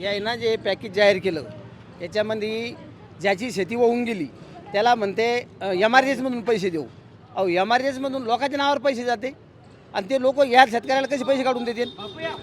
यायनं जे पॅकेज जाहीर केलं याच्यामध्ये ज्याची शेती वाहून गेली त्याला म्हणते एम आर एसमधून पैसे देऊ. अहो एम आर एसमधून लोकांच्या नावावर पैसे जाते. आणि ते लोक या शेतकऱ्याला कसे पैसे काढून देतील?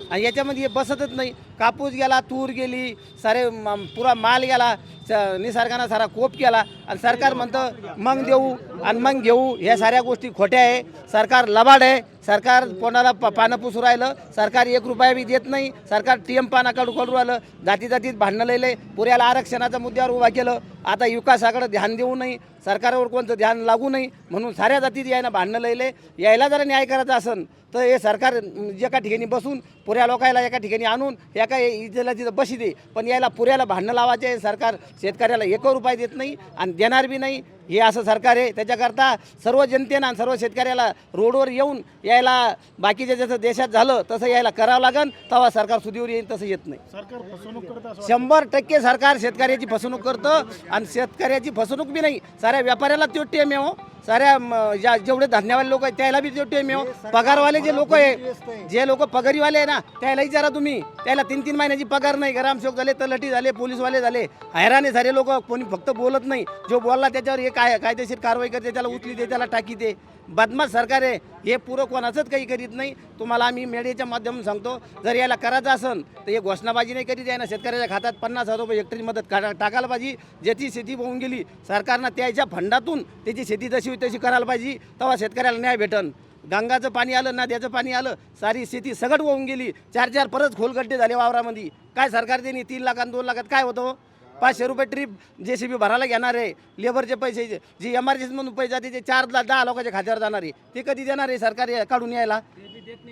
आणि याच्यामध्ये हे बसतच नाही. कापूस गेला तूर गेली सारे पुरा माल गेला स- निसर्गानं सारा कोप केला आणि सरकार म्हणतं मग देऊ आणि मग घेऊ. ह्या साऱ्या गोष्टी खोट्या आहे. सरकार लबाड आहे. सरकार कोणाला प पानं पुसू राहिलं सरकार एक रुपया बी देत नाही. सरकार टी एम पाना काढू काढू राहिलं. जाती जातीत भांडणं लिहिले पुऱ्याला आरक्षणाच्या मुद्द्यावर उभा केलं. आता विकासाकडं ध्यान देऊ नये सरकारवर कोणतं ध्यान लागू नाही. म्हणून साऱ्या जातीत यायला भांडणं लिहिले यायला जरा न्याय करायचा असन. तर हे सरकार एका ठिकाणी बसून पुऱ्या लोकायला एका ठिकाणी आणून एका इथेला तिथं बशी दे. पण यायला पुऱ्याला भांडणं लावायचे सरकार शेतकऱ्याला एक रुपये देत नाही आणि देणार बी नाही. हे असं सरकार आहे. त्याच्याकरता सर्व जनतेनं आणि सर्व शेतकऱ्याला रोडवर येऊन यायला बाकीच्या जसं देशात झालं तसं यायला करावं लागन. तेव्हा सरकार सुदीवर येईल तसं येत नाही. सरकार फसवणूक करत शंभर टक्के सरकार शेतकऱ्याची फसवणूक करतं आणि शेतकऱ्याची फसवणूक बी नाही. साऱ्या व्यापाऱ्याला तो टेम आहे हो. साऱ्या ज्या जेवढे धान्यवाले लोक आहेत त्याला बी तो टेम आहे हो. पगारवाले जे लोक आहे जे लोक पगारीवाले आहे ना त्याला विचारा तुम्ही. त्याला तीन तीन महिन्याची पगार नाही. ग्रामसेवक झाले तलाठी झाले पोलीसवाले झाले. हैराणे सारे लोक. कोणी फक्त बोलत नाही. जो बोलला त्याच्यावर हे काय कायदेशीर कारवाई करते त्याला उचली दे त्याला टाकी दे. बदमाश सरकार आहे हे पुरं कोणाचंच काही करीत नाही. तुम्हाला आम्ही मीडियाच्या माध्यमातून सांगतो जर याला करायचं असेल तर हे घोषणाबाजी नाही करीत आहे ना शेतकऱ्याच्या खात्यात पन्नास हजार रुपये हेक्टरी मदत काढा टाकायला पाहिजे. ज्याची शेती होऊन गेली सरकारनं त्याच्या फंडातून त्याची शेती जशी तशी करायला पाहिजे. तेव्हा शेतकऱ्याला न्याय भेटन. गंगाचं पाणी आलं नद्याचं पाणी आलं सारी शेती सगट होऊन गेली. चार चार परत खोलगड्डे झाले वावरामध्ये. काय सरकार देणे तीन लाखात दोन लाखात काय होतं? पाचशे रुपये ट्रीप जे सी बी भरायला घेणार आहे. लेबरचे पैसे जे- जी एम आर म्हणून पैसे जाते ते चार दहा लोकांच्या खात्यावर जाणार आहे. ते कधी देणार आहे सरकार काढून यायला?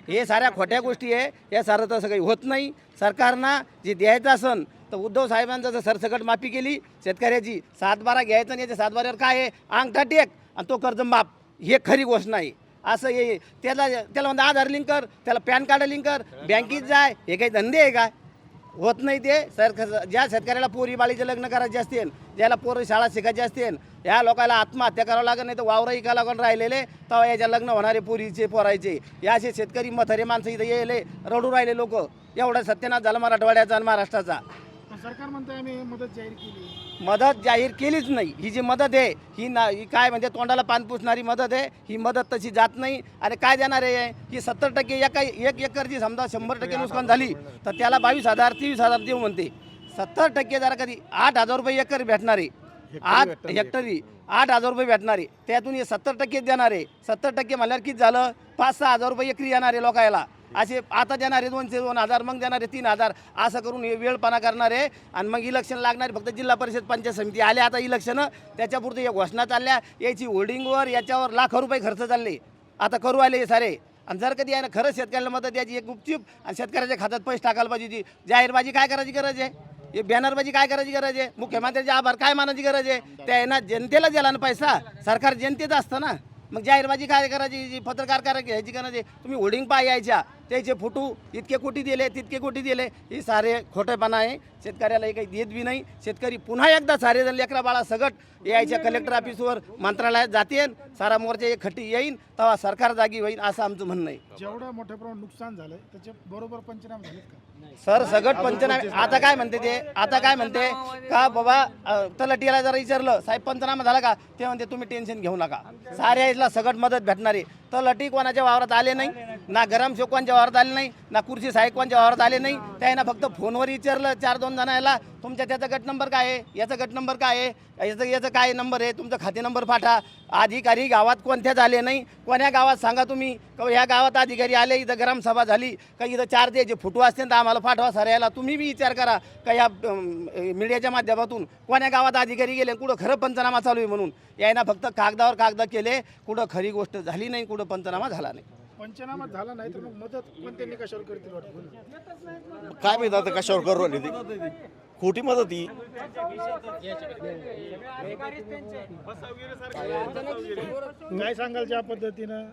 हे साऱ्या खोट्या गोष्टी आहे. या सारं तसं काही होत नाही. सरकारना जे द्यायचं असन तर उद्धव साहेबांचं जर सरसकट माफी केली शेतकऱ्याची सातबारा घ्यायचं आणि याच्या सातबाऱ्यावर काय आहे? अंगठा टेक आणि तो कर्ज माफ. हे खरी गोष्ट नाही. असं हे त्याला त्याला म्हणतात आधार लिंक कर त्याला पॅन कार्ड लिंक कर. बँकेत जाय. हे काही धंदे आहे का? होत नाही ते. सर ज्या शेतकऱ्याला पोरी बाळीचे लग्न करायचे असतील ज्याला पोरी शाळा शिकायची असतील या लोकांना आत्महत्या करावं लागत नाही तर वावरं इका लागून राहिलेले? तेव्हा याच्या लग्न होणारे पोरीचे पोरायचे. या असे शेतकरी मथरे माणसं इथं येले रडू राहिले लोक. एवढा सत्यनाथ झाला मराठवाड्याचा आणि महाराष्ट्राचा. सरकार म्हणतं आम्ही मदत जाहीर केली. मदत जाहीर केलीच नाही. ही जी मदत आहे ही ना ही काय म्हणजे तोंडाला पान पुसणारी मदत आहे ही मदत तशी जात नाही. आणि काय देणार आहे? ही सत्तर टक्के एका एक एकरची समजा शंभर टक्के नुकसान झाली तर त्याला बावीस हजार तेवीस हजार देऊ म्हणते. सत्तर टक्के जरा कधी आठ हजार रुपये एकर भेटणार. आहे आठ हेक्टरी आठ हजार रुपये भेटणार. आहे त्यातून हे सत्तर टक्के देणार. आहे सत्तर टक्के म्हणल्यावर किती झालं? पाच सहा हजार रुपये एकरी येणार आहे लोकायला. असे आता देणारे दोनशे दोन हजार मग देणारे तीन हजार. असं करून हे वेळपणा करणारे. आणि मग इलेक्शन लागणारे फक्त जिल्हा परिषद पंचायत समिती आले. आता इलेक्शन त्याच्यापुरते या घोषणा चालल्या. याची होर्डिंगवर याच्यावर लाखो रुपये खर्च चालले. आता करू आले हे सारे. आणि जर कधी आहे ना खरंच शेतकऱ्याला मदत द्यायची एक गुपचूप आणि शेतकऱ्याच्या खात्यात पैसे टाकायला पाहिजे ती जाहीरबाजी काय करायची गरज आहे? हे बॅनरबाजी काय करायची गरज आहे? मुख्यमंत्र्याचे आभार काय मानायची गरज आहे? त्या आहे ना जनतेला दिला ना पैसा. सरकार जनतेचं असतं ना. मग जाहीरबाजी काय करायची? जी पत्रकार करायची ह्याची आहे. तुम्ही होर्डिंग पाय यायच्या. त्याचे फोटो इतके कोटी दिले तितके कोटी दिले हे सारे खोटेपणा आहे. शेतकऱ्याला काही देत बी नाही. शेतकरी पुन्हा एकदा सारे जण लेकरा बाळा सगट यायच्या कलेक्टर ऑफिसवर मंत्रालयात जातील. सारा मोर्चा एक खट्टी येईन तेव्हा सरकार जागी होईल असं आमचं म्हणणं आहे. जेवढं मोठ्या प्रमाणात नुकसान झालंय त्याचे बरोबर पंचनामे झालेत का? सर सगट पंचनामे आता काय म्हणते ते? आता काय म्हणते? का बाबा अ, तलाठीला जरा विचारलं साहेब पंचनामा झाला का? ते म्हणते तुम्ही टेन्शन घेऊ नका. साऱ्या याला सगट मदत भेटणार तलाठी कोणाच्या वावरात आले नाही? ना गरम कोणच्या वावरात आले नाही ना कुर्सी साहेब कोणच्या वावरात आले नाही. त्यानं फक्त फोनवर विचारलं चार दोन जणांना तुमच्या त्याचा गट नंबर काय आहे? याचा गट नंबर काय आहे? याचं याचं काय नंबर आहे? तुमचा खाते नंबर पाठा. अधिकारी गावात कोणत्याच आले नाही. कोण्या गावात सांगा तुम्ही? का ह्या गावात अधिकारी आले इथं ग्रामसभा झाली का इथं चार द्यायचे फोटो असतील तर आम्हाला पाठवा सर याला तुम्ही बी विचार करा का या मीडियाच्या माध्यमातून कोण्या गावात अधिकारी गेले कुठं खरं पंचनामा चालू आहे म्हणून. यायना फक्त कागदावर कागद केले कुठं खरी गोष्ट झाली नाही कुठं पंचनामा झाला नाही. पंचनामा झाला नाही तर मग मदत कोणत्या निकषावर करतील वाटतं? काय माहिती आता कशावर करू ती? खोटी मदत ही. काय सांगाल ज्या पद्धतीनं.